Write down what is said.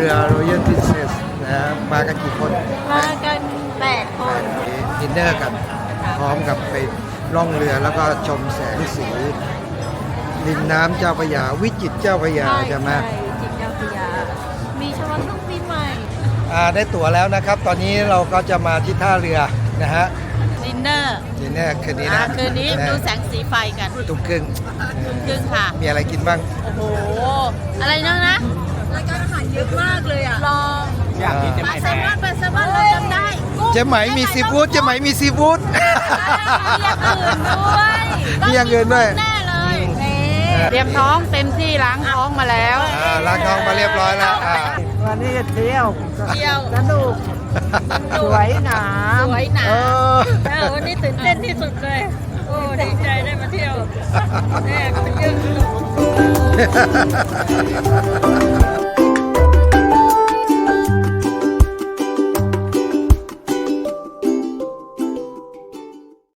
เรือรอยัลพิซซ์สนะฮะมากันกี่คนมากันแปดคนดินเนอร์กันพร้อมกับไปล่องเรือแล้วก็ชมแสงสีริมน้ำเจ้าพยา วิจิตรเจ้าพยาใช่ไหมจิตเจ้าพยา มีฉลองช่งปีใหม่อ่าได้ตั๋วแล้วนะครับ ตอนนี้เราก็จะมาที่ท่าเรือนะฮะดินเนอร์ดินเนอร์คืนนี้นะคืนนี้ดูแสงสีไฟกันตุ้มครึ่งตุ้มครึ่งค่ะ มีอะไรกินบ้าง โอ้โห อะไรเนะนะ รายการอาหารเยอะมากเลยอะลองอยากกินปลาแซลมอนปลาแซลมอนเราจำได้กุ้งเจ๊ไหมมีซีฟู้ดเจ๊ไหมมีซีฟู้ด มีอย่างอื่นด้วย มีอย่างอื่นด้วย แน่เลยเตรียมท้องเต็มที่ล้างท้องมาแล้ว อ่าล้างท้องมาเรียบร้อยแล้วอ่าวันนี้จะเที่ยวเที่ยวสนุกสวยหนามสวยหนาเออเออวันนี้ตื่นเต้นที่สุดเลย โอ้ดีใจได้มาเที่ยวแม่ก็เยอะ